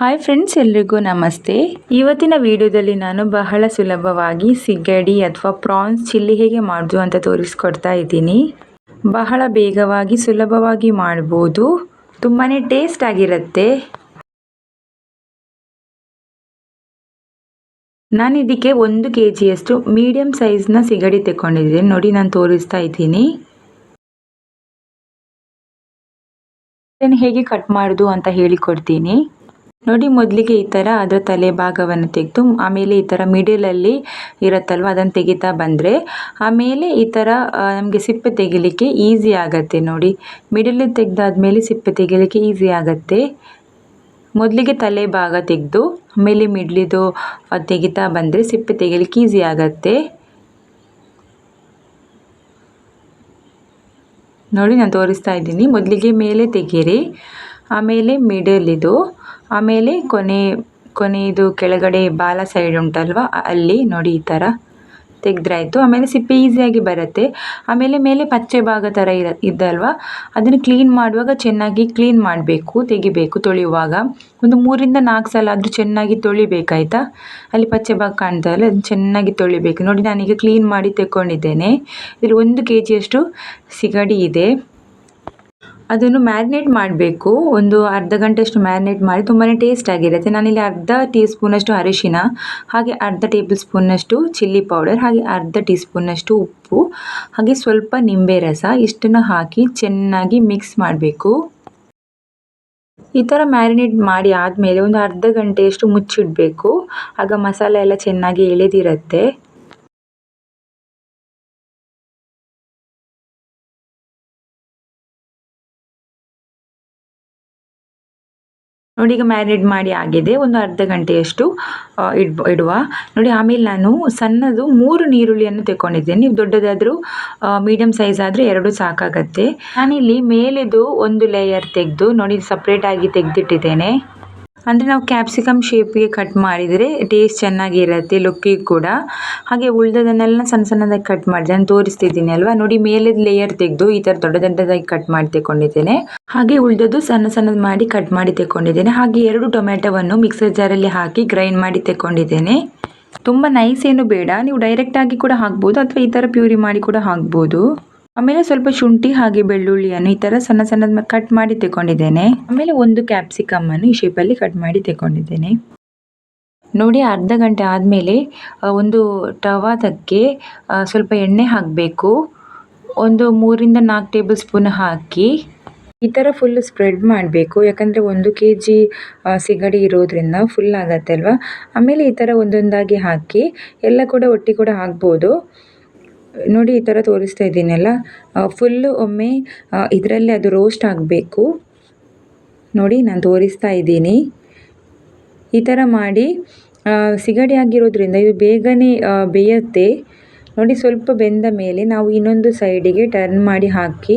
Hi friends, ಎಲ್ರಿಗೂ ನಮಸ್ತೆ. ಇವತ್ತಿನ ವಿಡಿಯೋದಲ್ಲಿ ನಾನು ಬಹಳ ಸುಲಭವಾಗಿ ಸಿಗಡಿ ಅಥವಾ ಪ್ರಾನ್ಸ್ ಚಿಲ್ಲಿ ಹೇಗೆ ಮಾಡೋದು ಅಂತ ತೋರಿಸ್ಕೊಡ್ತಾ ಇದ್ದೀನಿ. ಬಹಳ ಬೇಗವಾಗಿ, ಸುಲಭವಾಗಿ ಮಾಡ್ಬೋದು. ತುಂಬಾ ಟೇಸ್ಟ್ ಆಗಿರುತ್ತೆ. ನಾನು ಇದಕ್ಕೆ ಒಂದು ಕೆ ಜಿಯಷ್ಟು ಮೀಡಿಯಮ್ ಸೈಜ್ನ ಸಿಗಡಿ ತೆಕ್ಕೊಂಡಿದ್ದೀನಿ. ನೋಡಿ, ನಾನು ತೋರಿಸ್ತಾ ಇದ್ದೀನಿ. ಹೇಗೆ ಕಟ್ ಮಾಡೋದು ಅಂತ ಹೇಳಿಕೊಡ್ತೀನಿ. ನೋಡಿ, ಮೊದಲಿಗೆ ಈ ಥರ ಅದರ ತಲೆ ಭಾಗವನ್ನು ತೆಗೆದು, ಆಮೇಲೆ ಈ ಥರ ಮಿಡಲಲ್ಲಿ ಇರುತ್ತಲ್ವ, ಅದನ್ನು ತೆಗಿತಾ ಬಂದರೆ, ಆಮೇಲೆ ಈ ಥರ ನಮಗೆ ಸಿಪ್ಪೆ ತೆಗಿಲಿಕ್ಕೆ ಈಸಿ ಆಗುತ್ತೆ ನೋಡಿ. ಮಿಡಲ್ ತೆಗೆದಾದ್ಮೇಲೆ ಸಿಪ್ಪೆ ತೆಗಿಲಿಕ್ಕೆ ಈಸಿ ಆಗತ್ತೆ. ಮೊದಲಿಗೆ ತಲೆ ಭಾಗ ತೆಗೆದು, ಆಮೇಲೆ ಮಿಡ್ಲಿದು ತೆಗಿತಾ ಬಂದರೆ ಸಿಪ್ಪೆ ತೆಗಿಲಿಕ್ಕೆ ಈಸಿ ಆಗತ್ತೆ. ನೋಡಿ, ನಾನು ತೋರಿಸ್ತಾ ಇದ್ದೀನಿ. ಮೊದಲಿಗೆ ಮೇಲೆ ತೆಗೀರಿ. ಆಮೇಲೆ ಮಿಡಲ್ ಇದು. ಆಮೇಲೆ ಕೊನೆ ಕೊನೆಯದು ಕೆಳಗಡೆ ಬಾಲ ಸೈಡ್ ಉಂಟಲ್ವ, ಅಲ್ಲಿ ನೋಡಿ ಈ ಥರ ತೆಗೆದ್ರಾಯ್ತು. ಆಮೇಲೆ ಸಿಪ್ಪೆ ಈಸಿಯಾಗಿ ಬರುತ್ತೆ. ಆಮೇಲೆ ಮೇಲೆ ಪಚ್ಚೆ ಭಾಗ ಥರ ಇರ ಇದ್ದಲ್ವ ಅದನ್ನು ಕ್ಲೀನ್ ಮಾಡುವಾಗ ಚೆನ್ನಾಗಿ ಕ್ಲೀನ್ ಮಾಡಬೇಕು, ತೆಗಿಬೇಕು ತೊಳೆಯುವಾಗ. ಒಂದು ಮೂರಿಂದ ನಾಲ್ಕು ಸಲ ಆದರೂ ಚೆನ್ನಾಗಿ ತೊಳಿಬೇಕಾಯ್ತಾ? ಅಲ್ಲಿ ಪಚ್ಚೆ ಭಾಗ ಕಾಣ್ತಲ್ಲ ಅದನ್ನು ಚೆನ್ನಾಗಿ ತೊಳಿಬೇಕು. ನೋಡಿ ನಾನೀಗ ಕ್ಲೀನ್ ಮಾಡಿ ತೆಕ್ಕೊಂಡಿದ್ದೇನೆ. ಇದರಲ್ಲಿ ಒಂದು ಕೆ ಜಿಯಷ್ಟು ಸಿಗಡಿ ಇದೆ. ಅದನ್ನು ಮ್ಯಾರಿನೇಟ್ ಮಾಡಬೇಕು. ಒಂದು ಅರ್ಧ ಗಂಟೆಯಷ್ಟು ಮ್ಯಾರಿನೇಟ್ ಮಾಡಿ ತುಂಬಾ ಟೇಸ್ಟ್ ಆಗಿರುತ್ತೆ. ನಾನಿಲ್ಲಿ ಅರ್ಧ ಟೀ ಸ್ಪೂನಷ್ಟು ಅರಿಶಿನ, ಹಾಗೆ ಅರ್ಧ ಟೇಬಲ್ ಸ್ಪೂನಷ್ಟು ಚಿಲ್ಲಿ ಪೌಡರ್ ಹಾಗೆ ಅರ್ಧ ಟೀ ಸ್ಪೂನಷ್ಟು ಉಪ್ಪು, ಹಾಗೆ ಸ್ವಲ್ಪ ನಿಂಬೆ ರಸ, ಇಷ್ಟನ್ನು ಹಾಕಿ ಚೆನ್ನಾಗಿ ಮಿಕ್ಸ್ ಮಾಡಬೇಕು. ಈ ಥರ ಮ್ಯಾರಿನೇಟ್ ಮಾಡಿ ಆದಮೇಲೆ ಒಂದು ಅರ್ಧ ಗಂಟೆಯಷ್ಟು ಮುಚ್ಚಿಡಬೇಕು. ಆಗ ಮಸಾಲೆ ಎಲ್ಲ ಚೆನ್ನಾಗಿ ಎಳೆದಿರುತ್ತೆ. ನೋಡಿ ಈಗ ಮ್ಯಾರಿನೇಟ್ ಮಾಡಿ ಆಗಿದೆ. ಒಂದು ಅರ್ಧ ಗಂಟೆಯಷ್ಟು ಇಡ್ ಇಡುವ. ನೋಡಿ ಆಮೇಲೆ ನಾನು ಸಣ್ಣದು ಮೂರು ನೀರುಳ್ಳಿಯನ್ನು ತೆಕ್ಕೊಂಡಿದ್ದೇನೆ. ನೀವು ದೊಡ್ಡದಾದರೂ ಮೀಡಿಯಮ್ ಸೈಜ್ ಆದರೆ ಎರಡು ಸಾಕಾಗತ್ತೆ. ನಾನಿಲ್ಲಿ ಮೇಲೆದು ಒಂದು ಲೇಯರ್ ತೆಗೆದು ನೋಡಿ ಸಪ್ರೇಟಾಗಿ ತೆಗೆದಿಟ್ಟಿದ್ದೇನೆ. ಅಂದರೆ ನಾವು ಕ್ಯಾಪ್ಸಿಕಮ್ ಶೇಪಿಗೆ ಕಟ್ ಮಾಡಿದರೆ ಟೇಸ್ಟ್ ಚೆನ್ನಾಗಿರುತ್ತೆ ಲುಕ್ಕಿಗೆ ಕೂಡ. ಹಾಗೆ ಉಳಿದದನ್ನೆಲ್ಲ ಸಣ್ಣ ಸಣ್ಣದಾಗಿ ಕಟ್ ಮಾಡಿದೆ. ನಾನು ತೋರಿಸ್ತಿದ್ದೀನಿ ಅಲ್ವಾ? ನೋಡಿ, ಮೇಲಿದ ಲೇಯರ್ ತೆಗೆದು ಈ ಥರ ದೊಡ್ಡ ದೊಡ್ಡದಾಗಿ ಕಟ್ ಮಾಡಿ ತೆಕೊಂಡಿದ್ದೇನೆ ಹಾಗೆ ಉಳಿದದ್ದು ಸಣ್ಣ ಸಣ್ಣದು ಮಾಡಿ ಕಟ್ ಮಾಡಿ ತೆಕೊಂಡಿದ್ದೇನೆ ಹಾಗೆ ಎರಡು ಟೊಮೆಟೊವನ್ನು ಮಿಕ್ಸರ್ ಜಾರಲ್ಲಿ ಹಾಕಿ ಗ್ರೈಂಡ್ ಮಾಡಿ ತೆಕೊಂಡಿದ್ದೇನೆ ತುಂಬ ನೈಸ್ ಏನು ಬೇಡ. ನೀವು ಡೈರೆಕ್ಟಾಗಿ ಕೂಡ ಹಾಕ್ಬೋದು ಅಥವಾ ಈ ಥರ ಪ್ಯೂರಿ ಮಾಡಿ ಕೂಡ ಹಾಕ್ಬೋದು. ಆಮೇಲೆ ಸ್ವಲ್ಪ ಶುಂಠಿ, ಹಾಗೆ ಬೆಳ್ಳುಳ್ಳಿಯನ್ನು ಈ ಥರ ಸಣ್ಣ ಸಣ್ಣದ ಕಟ್ ಮಾಡಿ ತಗೊಂಡಿದ್ದೇನೆ ಆಮೇಲೆ ಒಂದು ಕ್ಯಾಪ್ಸಿಕಮ್ಮನ್ನು ಈ ಶೇಪಲ್ಲಿ ಕಟ್ ಮಾಡಿ ತಗೊಂಡಿದ್ದೇನೆ ನೋಡಿ, ಅರ್ಧ ಗಂಟೆ ಆದಮೇಲೆ ಒಂದು ಟವಾದಕ್ಕೆ ಸ್ವಲ್ಪ ಎಣ್ಣೆ ಹಾಕಬೇಕು. ಒಂದು ಮೂರಿಂದ ನಾಲ್ಕು ಟೇಬಲ್ ಸ್ಪೂನ್ ಹಾಕಿ ಈ ಥರ ಫುಲ್ ಸ್ಪ್ರೆಡ್ ಮಾಡಬೇಕು. ಯಾಕಂದರೆ ಒಂದು ಕೆ ಜಿ ಸಿಗಡಿ ಇರೋದ್ರಿಂದ ಫುಲ್ ಆಗತ್ತೆ ಅಲ್ವಾ? ಆಮೇಲೆ ಈ ಥರ ಒಂದೊಂದಾಗಿ ಹಾಕಿ, ಎಲ್ಲ ಕೂಡ ಒಟ್ಟಿ ಕೂಡ ಹಾಕ್ಬೋದು. ನೋಡಿ ಈ ಥರ ತೋರಿಸ್ತಾ ಇದ್ದೀನಲ್ಲ. ಫುಲ್ಲು ಒಮ್ಮೆ ಇದರಲ್ಲಿ ಅದು ರೋಸ್ಟ್ ಆಗಬೇಕು. ನೋಡಿ ನಾನು ತೋರಿಸ್ತಾ ಇದ್ದೀನಿ. ಈ ಥರ ಮಾಡಿ ಸಿಗಡಿ ಆಗಿರೋದ್ರಿಂದ ಇದು ಬೇಗನೆ ಬೇಯುತ್ತೆ. ನೋಡಿ ಸ್ವಲ್ಪ ಬೆಂದ ಮೇಲೆ ನಾವು ಇನ್ನೊಂದು ಸೈಡಿಗೆ ಟರ್ನ್ ಮಾಡಿ ಹಾಕಿ,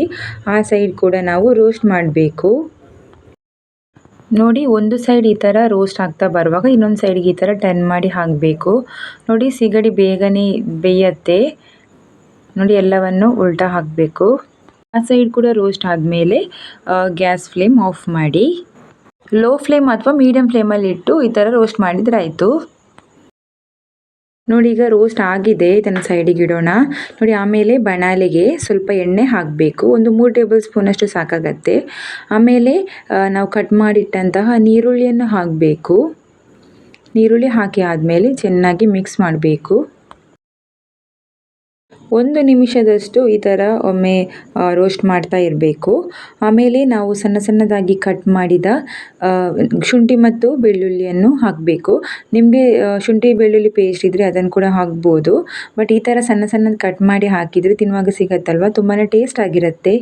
ಆ ಸೈಡ್ ಕೂಡ ನಾವು ರೋಸ್ಟ್ ಮಾಡಬೇಕು. ನೋಡಿ ಒಂದು ಸೈಡ್ ಈ ಥರ ರೋಸ್ಟ್ ಆಗ್ತಾ ಬರುವಾಗ ಇನ್ನೊಂದು ಸೈಡಿಗೆ ಈ ಥರ ಟರ್ನ್ ಮಾಡಿ ಹಾಕಬೇಕು. ನೋಡಿ ಸಿಗಡಿ ಬೇಗನೆ ಬೇಯತ್ತೆ. ನೋಡಿ, ಎಲ್ಲವನ್ನು ಉಲ್ಟಾ ಹಾಕಬೇಕು. ಆ ಸೈಡ್ ಕೂಡ ರೋಸ್ಟ್ ಆದಮೇಲೆ ಗ್ಯಾಸ್ ಫ್ಲೇಮ್ ಆಫ್ ಮಾಡಿ. ಲೋ ಫ್ಲೇಮ್ ಅಥವಾ ಮೀಡಿಯಮ್ ಫ್ಲೇಮಲ್ಲಿ ಇಟ್ಟು ಈ ಥರ ರೋಸ್ಟ್ ಮಾಡಿದರೆ ಆಯಿತು. ನೋಡಿ, ಈಗ ರೋಸ್ಟ್ ಆಗಿದೆ ಇದನ್ನು ಸೈಡಿಗೆ ಇಡೋಣ. ನೋಡಿ, ಆಮೇಲೆ ಬಣಾಲೆಗೆ ಸ್ವಲ್ಪ ಎಣ್ಣೆ ಹಾಕಬೇಕು. ಒಂದು ಮೂರು ಟೇಬಲ್ ಸ್ಪೂನಷ್ಟು ಸಾಕಾಗತ್ತೆ. ಆಮೇಲೆ ನಾವು ಕಟ್ ಮಾಡಿಟ್ಟಂತಹ ನೀರುಳ್ಳಿಯನ್ನು ಹಾಕಬೇಕು. ನೀರುಳ್ಳಿ ಹಾಕಿ ಆದಮೇಲೆ ಚೆನ್ನಾಗಿ ಮಿಕ್ಸ್ ಮಾಡಬೇಕು. ಒಂದು ನಿಮಿಷದಷ್ಟು ಈ ಥರ ಒಮ್ಮೆ ರೋಸ್ಟ್ ಮಾಡ್ತಾ ಇರಬೇಕು. ಆಮೇಲೆ ನಾವು ಸಣ್ಣ ಸಣ್ಣದಾಗಿ ಕಟ್ ಮಾಡಿದ ಶುಂಠಿ ಮತ್ತು ಬೆಳ್ಳುಳ್ಳಿಯನ್ನು ಹಾಕಬೇಕು. ನಿಮಗೆ ಶುಂಠಿ, ಬೆಳ್ಳುಳ್ಳಿ ಪೇಸ್ಟ್ ಇದ್ದರೆ ಅದನ್ನು ಕೂಡ ಹಾಕ್ಬೋದು. ಬಟ್ ಈ ಥರ ಸಣ್ಣ ಸಣ್ಣದು ಕಟ್ ಮಾಡಿ ಹಾಕಿದರೆ ತಿನ್ನುವಾಗ ಸಿಗತ್ತಲ್ವ? ತುಂಬಾ ಟೇಸ್ಟ್ ಆಗಿರುತ್ತೆ.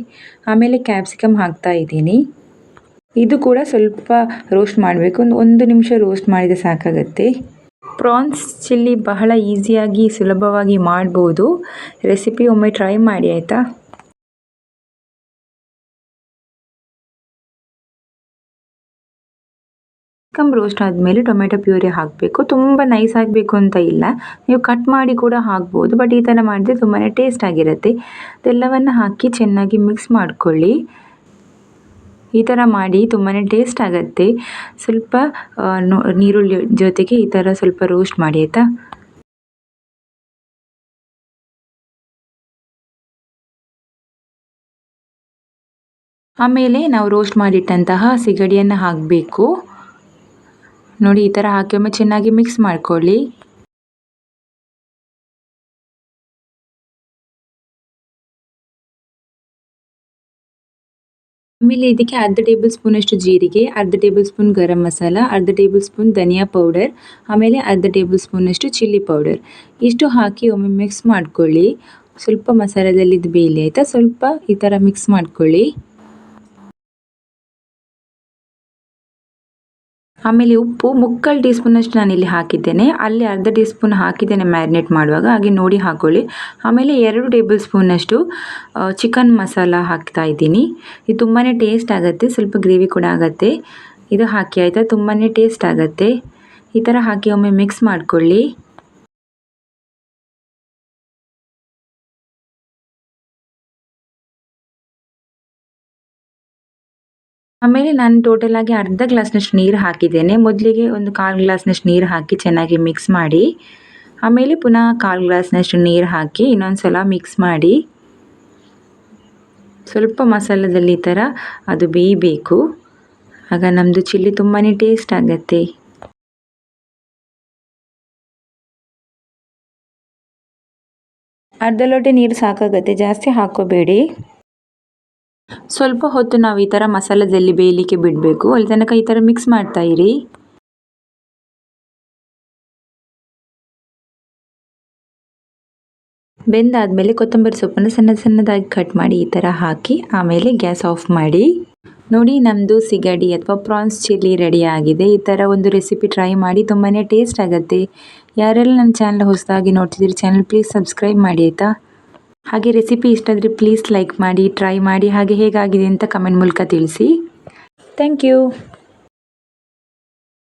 ಆಮೇಲೆ ಕ್ಯಾಪ್ಸಿಕಮ್ ಹಾಕ್ತಾ ಇದ್ದೀನಿ. ಇದು ಕೂಡ ಸ್ವಲ್ಪ ರೋಸ್ಟ್ ಮಾಡಬೇಕು. ಒಂದು ಒಂದು ನಿಮಿಷ ರೋಸ್ಟ್ ಮಾಡಿದರೆ ಸಾಕಾಗತ್ತೆ. ಪ್ರಾನ್ಸ್ ಚಿಲ್ಲಿ ಬಹಳ ಈಸಿಯಾಗಿ ಸುಲಭವಾಗಿ ಮಾಡ್ಬೋದು. ರೆಸಿಪಿ ಒಮ್ಮೆ ಟ್ರೈ ಮಾಡಿ, ಆಯಿತಾ? ಕಮ್ ರೋಸ್ಟ್ ಆದಮೇಲೆ ಟೊಮೆಟೊ ಪ್ಯೂರಿ ಹಾಕಬೇಕು. ತುಂಬ ನೈಸ್ ಆಗಬೇಕು ಅಂತ ಇಲ್ಲ. ನೀವು ಕಟ್ ಮಾಡಿ ಕೂಡ ಹಾಕ್ಬೋದು, ಬಟ್ ಈ ಥರ ಮಾಡಿದ್ರೆ ತುಂಬಾ ಟೇಸ್ಟ್ ಆಗಿರುತ್ತೆ. ಅದೆಲ್ಲವನ್ನು ಹಾಕಿ ಚೆನ್ನಾಗಿ ಮಿಕ್ಸ್ ಮಾಡ್ಕೊಳ್ಳಿ. ಈ ಥರ ಮಾಡಿ ತುಂಬಾ ಟೇಸ್ಟ್ ಆಗುತ್ತೆ. ಸ್ವಲ್ಪ ನೀರುಳ್ಳಿ ಜೊತೆಗೆ ಈ ಥರ ಸ್ವಲ್ಪ ರೋಸ್ಟ್ ಮಾಡಿ, ಆಯಿತಾ? ಆಮೇಲೆ ನಾವು ರೋಸ್ಟ್ ಮಾಡಿಟ್ಟಂತಹ ಸಿಗಡಿಯನ್ನು ಹಾಕಬೇಕು. ನೋಡಿ, ಈ ಥರ ಹಾಕಿ ಒಮ್ಮೆ ಚೆನ್ನಾಗಿ ಮಿಕ್ಸ್ ಮಾಡ್ಕೊಳ್ಳಿ. ಆಮೇಲೆ ಇದಕ್ಕೆ ಅರ್ಧ ಟೇಬಲ್ ಸ್ಪೂನಷ್ಟು ಜೀರಿಗೆ, ಅರ್ಧ ಟೇಬಲ್ ಸ್ಪೂನ್ ಗರಂ ಮಸಾಲ, ಅರ್ಧ ಟೇಬಲ್ ಸ್ಪೂನ್ ಧನಿಯಾ ಪೌಡರ್, ಆಮೇಲೆ ಅರ್ಧ ಟೇಬಲ್ ಸ್ಪೂನಷ್ಟು ಚಿಲ್ಲಿ ಪೌಡರ್. ಇಷ್ಟು ಹಾಕಿ ಒಮ್ಮೆ ಮಿಕ್ಸ್ ಮಾಡ್ಕೊಳ್ಳಿ. ಸ್ವಲ್ಪ ಮಸಾಲದಲ್ಲಿ ಇದು ಬೇಯಲಿ ಆಯಿತಾ, ಸ್ವಲ್ಪ ಈ ಥರ ಮಿಕ್ಸ್ ಮಾಡ್ಕೊಳ್ಳಿ. ಆಮೇಲೆ ಉಪ್ಪು, ಮುಕ್ಕಾಲು ಟೀ ಸ್ಪೂನಷ್ಟು ಇಲ್ಲಿ ಹಾಕಿದ್ದೇನೆ. ಅಲ್ಲಿ ಅರ್ಧ ಟೀ ಸ್ಪೂನ್ ಹಾಕಿದ್ದೇನೆ ಮ್ಯಾರಿನೇಟ್ ಮಾಡುವಾಗ. ಹಾಗೆ ನೋಡಿ ಹಾಕೊಳ್ಳಿ. ಆಮೇಲೆ ಎರಡು ಟೇಬಲ್ ಸ್ಪೂನಷ್ಟು ಚಿಕನ್ ಮಸಾಲ ಹಾಕ್ತಾ ಇದ್ದೀನಿ. ಇದು ತುಂಬಾ ಟೇಸ್ಟ್ ಆಗುತ್ತೆ, ಸ್ವಲ್ಪ ಗ್ರೇವಿ ಕೂಡ ಆಗುತ್ತೆ. ಇದು ಹಾಕಿ ಆಯಿತಾ? ತುಂಬಾ ಟೇಸ್ಟ್ ಆಗುತ್ತೆ. ಈ ಥರ ಹಾಕಿ ಒಮ್ಮೆ ಮಿಕ್ಸ್ ಮಾಡ್ಕೊಳ್ಳಿ. ಆಮೇಲೆ ನಾನು ಟೋಟಲ್ ಆಗಿ ಅರ್ಧ ಗ್ಲಾಸ್ನಷ್ಟು ನೀರು ಹಾಕಿದ್ದೇನೆ. ಮೊದಲಿಗೆ ಒಂದು ಕಾಲು ಗ್ಲಾಸ್ನಷ್ಟು ನೀರು ಹಾಕಿ ಚೆನ್ನಾಗಿ ಮಿಕ್ಸ್ ಮಾಡಿ, ಆಮೇಲೆ ಪುನಃ ಕಾಲು ಗ್ಲಾಸ್ನಷ್ಟು ನೀರು ಹಾಕಿ ಇನ್ನೊಂದು ಸಲ ಮಿಕ್ಸ್ ಮಾಡಿ. ಸ್ವಲ್ಪ ಮಸಾಲದಲ್ಲಿ ಈ ಥರ ಅದು ಬೇಯಬೇಕು. ಆಗ ನಮ್ಮದು ಚಿಲ್ಲಿ ತುಂಬಾ ಟೇಸ್ಟ್ ಆಗುತ್ತೆ. ಅರ್ಧ ಲೋಟ ನೀರು ಸಾಕಾಗತ್ತೆ. ಜಾಸ್ತಿ ಹಾಕೋಬೇಡಿ. ಸ್ವಲ್ಪ ಹೊತ್ತು ನಾವು ಈ ಥರ ಮಸಾಲದಲ್ಲಿ ಬೇಯಲಿಕ್ಕೆ ಬಿಡಬೇಕು. ಅಲ್ಲಿ ತನಕ ಈ ಥರ ಮಿಕ್ಸ್ ಮಾಡ್ತಾ ಇರಿ. ಬೆಂದಾದಮೇಲೆ ಕೊತ್ತಂಬರಿ ಸೊಪ್ಪನ್ನು ಸಣ್ಣ ಸಣ್ಣದಾಗಿ ಕಟ್ ಮಾಡಿ ಈ ಥರ ಹಾಕಿ ಆಮೇಲೆ ಗ್ಯಾಸ್ ಆಫ್ ಮಾಡಿ. ನೋಡಿ ನಮ್ಮದು ಸಿಗಡಿ ಅಥವಾ ಪ್ರಾನ್ಸ್ ಚಿಲ್ಲಿ ರೆಡಿ ಆಗಿದೆ. ಈ ಥರ ಒಂದು ರೆಸಿಪಿ ಟ್ರೈ ಮಾಡಿ ತುಂಬಾ ಟೇಸ್ಟ್ ಆಗುತ್ತೆ. ಯಾರೆಲ್ಲ ನನ್ನ ಚಾನಲ್ ಹೊಸದಾಗಿ ನೋಡ್ತಿದ್ದೀರಿ ಚಾನಲ್ ಪ್ಲೀಸ್ ಸಬ್ಸ್ಕ್ರೈಬ್ ಮಾಡಿ ಆಯಿತಾ? ಹಾಗೆ ರೆಸಿಪಿ ಇಷ್ಟ ಆದರೆ ಪ್ಲೀಸ್ ಲೈಕ್ ಮಾಡಿ ಟ್ರೈ ಮಾಡಿ, ಹಾಗೆ ಹೇಗಾಗಿದೆ ಅಂತ ಕಮೆಂಟ್ ಮೂಲಕ ತಿಳಿಸಿ. Thank you